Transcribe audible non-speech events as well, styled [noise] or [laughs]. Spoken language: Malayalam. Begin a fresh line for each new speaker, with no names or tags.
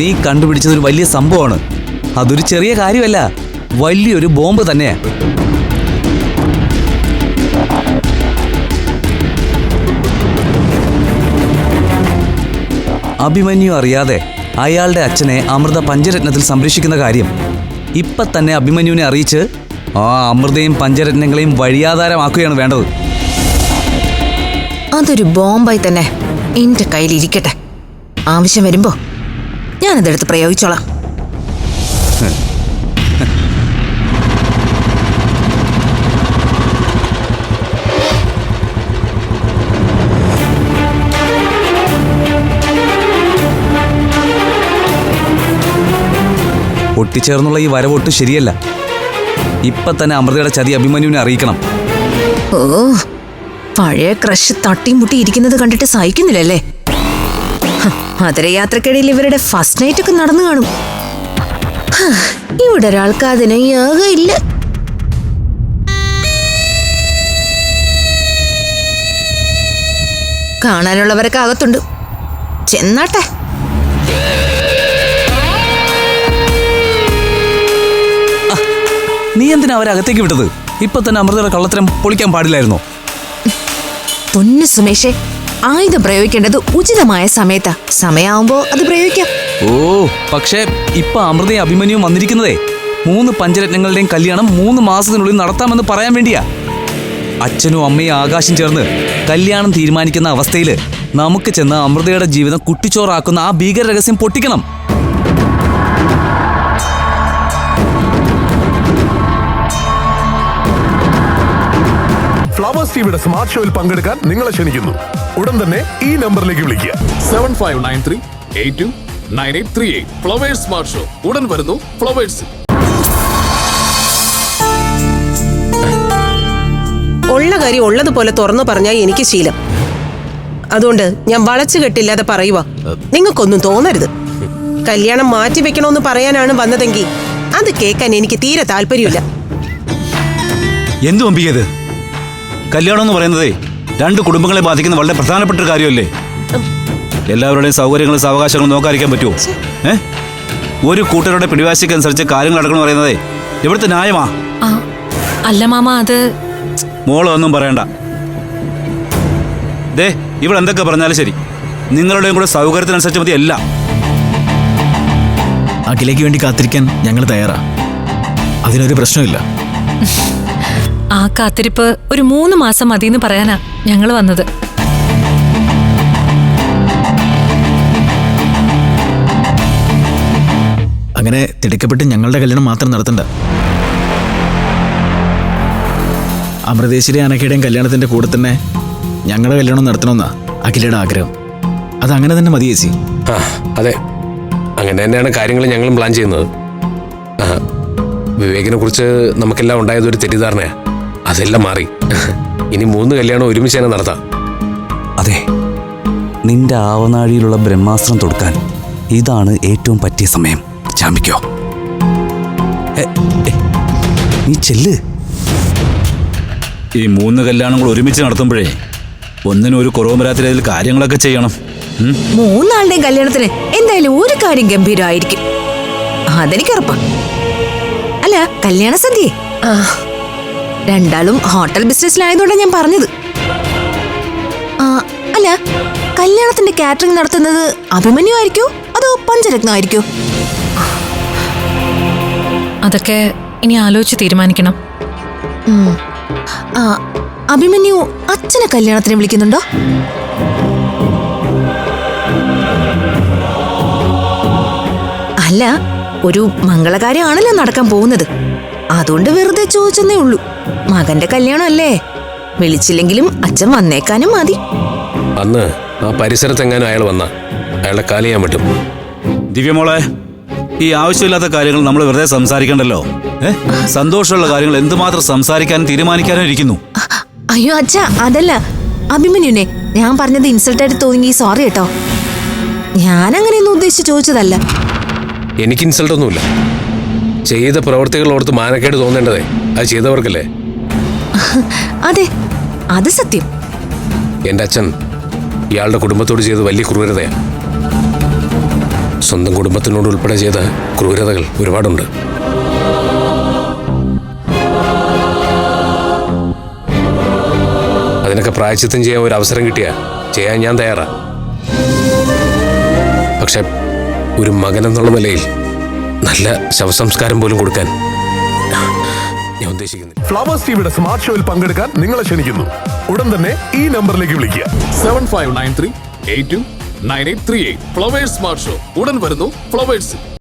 നീ കണ്ടുപിടിച്ചത് ഒരു വലിയ സംഭവമാണ്. അതൊരു ചെറിയ കാര്യമല്ല വലിയൊരു ബോംബ് തന്നെയാ. അഭിമന്യു അറിയാതെ അയാളുടെ അച്ഛനെ അമൃത പഞ്ചരത്നത്തിൽ സംരക്ഷിക്കുന്ന കാര്യം. ഇപ്പൊ തന്നെ അഭിമന്യുവിനെ അറിയിച്ച് ആ അമൃതയും പഞ്ചരത്നങ്ങളെയും വഴിയാധാരമാക്കുകയാണ് വേണ്ടത്.
അതൊരു ബോംബായി തന്നെ എന്റെ കയ്യിലിരിക്കട്ടെ ആവശ്യം വരുമ്പോ ഞാനതെടുത്ത് പ്രയോഗിച്ചോളാം.
ഒട്ടിച്ചേർന്നുള്ള ഈ വരവൊട്ട് ശരിയല്ല. ഇപ്പൊ തന്നെ അമൃതയുടെ ചതി അഭിമന്യുവിനെ അറിയിക്കണം.
ഓ പഴയ ക്രഷ് തട്ടിമുട്ടി ഇരിക്കുന്നത് കണ്ടിട്ട് സഹിക്കുന്നില്ലല്ലേ? മധുരയാത്രക്കിടയിൽ ഇവരുടെ ഫസ്റ്റ് നൈറ്റ് ഒക്കെ നടന്നു കാണും. ഇവിടെ ഒരാൾക്ക് അതിന് ഇല്ല കാണാനുള്ളവരൊക്കെ അകത്തുണ്ട്. ചെന്നാട്ടെ.
നീ എന്തിനാ അവരെ അകത്തേക്ക് വിട്ടത്? ഇപ്പൊ തന്നെ അമൃതയുടെ കള്ളത്തരം പൊളിക്കാൻ പാടില്ലായിരുന്നോ?
പൊന്നു സുമേഷേ ആയുധം പ്രയോഗിക്കേണ്ടത് ഉചിതമായ സമയത്താ. സമയാവുമ്പോ അത് പ്രയോഗിക്കാം.
ഓ പക്ഷേ ഇപ്പൊ അമൃതയും അഭിമന്യും വന്നിരിക്കുന്നതേ. മൂന്ന് പഞ്ചരത്നങ്ങളുടെയും കല്യാണം മൂന്ന് മാസത്തിനുള്ളിൽ നടത്താമെന്ന് പറയാൻ വേണ്ടിയാ. അച്ഛനും അമ്മയും ആകാശം ചേർന്ന് കല്യാണം തീരുമാനിക്കുന്ന അവസ്ഥയിൽ നമുക്ക് ചെന്ന് അമൃതയുടെ ജീവിതം കുട്ടിച്ചോറാക്കുന്ന ആ ഭീകര രഹസ്യം പൊട്ടിക്കണം.
ഫ്ലവേഴ്സ് ടിവിയുടെ സ്മാർട്ട് ഷോയിൽ പങ്കെടുക്കാൻ നിങ്ങളെ ക്ഷണിക്കുന്നു. ഉടൻ തന്നെ ഈ നമ്പറിലേക്ക് വിളിക്കുക.
Seven five nine three eight two nine eight three eight. Flowers smart show. ഉടൻ വരുന്നു ഫ്ലവേഴ്സ്
ഉള്ള കാര്യം ഉള്ളതുപോലെ തുറന്നു പറഞ്ഞാൽ എനിക്ക് ശീലം. അതുകൊണ്ട് ഞാൻ വളച്ചു കെട്ടില്ലാതെ പറയുക നിങ്ങൾക്കൊന്നും തോന്നരുത്. കല്യാണം മാറ്റി വെക്കണമെന്ന് പറയാനാണ് വന്നതെങ്കിൽ അത് കേൾക്കാൻ എനിക്ക് തീരെ താല്പര്യമില്ല.
എന്തു അമ്പിയത് കല്യാണം എന്ന് പറയുന്നതേ രണ്ട് കുടുംബങ്ങളെ ബാധിക്കുന്ന വളരെ പ്രധാനപ്പെട്ട ഒരു കാര്യമല്ലേ? എല്ലാവരുടെയും സൗകര്യങ്ങളും സാവകാശങ്ങളും നോക്കാതിരിക്കാൻ പറ്റുമോ? ഏ? ഒരു കൂട്ടരുടെ പിടിവാശിക്കനുസരിച്ച് കാര്യങ്ങൾ നടക്കണം പറയുന്നതേ ഇവിടുത്തെ ന്യായമാ?
അല്ല മാമ അത്
മോളൊന്നും പറയണ്ട. ദേ ഇവിടെ എന്തൊക്കെ പറഞ്ഞാലും ശരി. നിങ്ങളുടെയും കൂടെ സൗകര്യത്തിനനുസരിച്ച് മതി എല്ലാം.
അഖിലേക്ക് വേണ്ടി കാത്തിരിക്കാൻ ഞങ്ങൾ തയ്യാറാ. അതിനൊരു പ്രശ്നമില്ല. [laughs]
ആ കാത്തിരിപ്പ് ഒരു മൂന്ന് മാസം മതിയെന്ന് പറയാനാ ഞങ്ങൾ വന്നത്.
അങ്ങനെ തിടുക്കപ്പെട്ട് ഞങ്ങളുടെ കല്യാണം മാത്രം നടത്തണ്ട. അമൃതേശ്വരി അനക്കയുടെയും കല്യാണത്തിന്റെ കൂടെ തന്നെ ഞങ്ങളുടെ കല്യാണം നടത്തണമെന്നാ അഖിലയുടെ ആഗ്രഹം. അത് അങ്ങനെ തന്നെ മതി ചേച്ചി.
ആ അതെ. അങ്ങനെ തന്നെയാണ് കാര്യങ്ങൾ ഞങ്ങളും പ്ലാൻ ചെയ്യുന്നത്. വിവേകിനെ കുറിച്ച് നമുക്കെല്ലാം ഉണ്ടായത് ഒരു തെറ്റിദ്ധാരണയാ. അതെല്ലാം മാറി. ഇനി മൂന്ന് കല്യാണം ഒരുമിച്ച് തന്നെ നടത്താം.
അതെ നിന്റെ ആവനാഴിയിലുള്ള ബ്രഹ്മാസ്ത്രം തൊടുക്കാൻ ഇതാണ് ഏറ്റവും പറ്റിയ സമയം. ചാമ്പിക്കോ നീ ചെല്ല്.
ഈ മൂന്ന് കല്യാണങ്ങൾ ഒരുമിച്ച് നടത്തുമ്പോഴേ ഒന്നിനും ഒരു കുറവും വരാത്ത രീതിയിൽ കാര്യങ്ങളൊക്കെ ചെയ്യണം?
മൂന്നാളുടെയും കല്യാണത്തിന് എന്തായാലും ഒരു കാര്യം ഗംഭീരമായിരിക്കും. അതെനിക്ക് ഉറപ്പാ. അല്ല കല്യാണ സന്ധ്യേ ആ. രണ്ടാളും ഹോട്ടൽ ബിസിനസ്സിലായതുകൊണ്ടാണ് ഞാൻ പറഞ്ഞത്. ആ അല്ല കല്യാണത്തിന്റെ കാറ്ററിംഗ് നടത്തുന്നത് അഭിമന്യു ആയിരിക്കോ അതോ പഞ്ചരത്നം ആയിരിക്കോ
അതൊക്കെ ഇനി ആലോചിച്ച് തീരുമാനിക്കണം.
ആ അഭിമന്യു അച്ഛനെ കല്യാണത്തിന് വിളിക്കുന്നുണ്ടോ? അല്ല ഒരു മംഗളകാര്യമാണല്ലോ നടക്കാൻ പോകുന്നത്. അതുകൊണ്ട് വെറുതെ ചോദിച്ചെന്നേ ഉള്ളൂ. മകന്റെ കല്യാണം അല്ലേ വിളിച്ചില്ലെങ്കിലും അച്ഛൻ വന്നേക്കാനും മതി.
അന്ന് ആ പരിസരത്തെങ്ങാനും അയാൾ വന്ന. അയാളെ കാലി ചെയ്യാൻ പറ്റും.
ദിവ്യമോളെ ഈ ആവശ്യമില്ലാത്ത കാര്യങ്ങൾ നമ്മൾ വെറുതെ സംസാരിക്കണ്ടല്ലോ? ഏ? സന്തോഷമുള്ള കാര്യങ്ങൾ എന്തുമാത്രം സംസാരിക്കാനും തീരുമാനിക്കാനും ഇരിക്കുന്നു?
അയ്യോ അച്ഛ അതല്ല. അഭിമന്യുനെ ഞാൻ പറഞ്ഞത് ഇൻസൾട്ടായിട്ട് തോന്നി. സോറി കേട്ടോ. ഞാൻ അങ്ങനെയൊന്നും ഉദ്ദേശിച്ച് ചോദിച്ചതല്ല.
എനിക്ക് ഇൻസൾട്ട് ഒന്നുമില്ല. ചെയ്ത പ്രവർത്തികൾ ഓർത്ത് മാനക്കേട് തോന്നേണ്ടതേ? അത് ചെയ്തവർക്കല്ലേ?
അതെ അത് സത്യം.
എന്റെ അച്ഛൻ ഇയാളുടെ കുടുംബത്തോട് ചെയ്ത് വലിയ ക്രൂരതയാണ്. സ്വന്തം കുടുംബത്തിനോട് ഉൾപ്പെടെ ചെയ്ത ക്രൂരതകൾ ഒരുപാടുണ്ട്. അതിനൊക്കെ പ്രായച്ചിത്തം ചെയ്യാൻ ഒരു അവസരം കിട്ടിയാ ചെയ്യാൻ ഞാൻ തയ്യാറാ. പക്ഷെ ഒരു മകൻ എന്നുള്ള നിലയിൽ നല്ല ശവസംസ്കാരം പോലും കൊടുക്കാൻ ഞാൻ ഉദ്ദേശിക്കുന്നില്ല.
ഫ്ലവേഴ്സ് ടിവിയുടെ സ്മാർട്ട് ഷോയിൽ പങ്കെടുക്കാൻ നിങ്ങളെ ക്ഷണിക്കുന്നു. ഉടൻ തന്നെ ഈ നമ്പറിലേക്ക് വിളിക്കുക.
Seven five nine three eight two nine eight three eight Flowers smart show. ഉടൻ വരുന്നു ഫ്ലവേഴ്സ്